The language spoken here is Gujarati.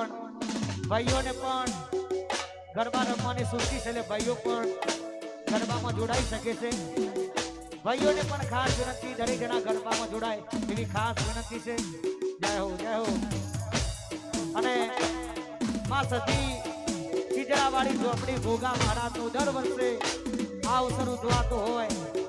પણ, ભાઈઓને પણ, ગરબા રમવાની સુરતી છે એટલે ભાઈઓ પણ ગરબામાં જોડાઈ શકે છે. ભાઈઓને પણ ખાસ વિનંતી દરેક જણા ગરબામાં જોડાય એવી ખાસ વિનંતી છે. જય હો જય હો. અને મા સતી ખીજડાવાળી ઝોપડી ભોગા મહારાજનું દર વર્ષે આ અવસર ઉજવાતો હોય.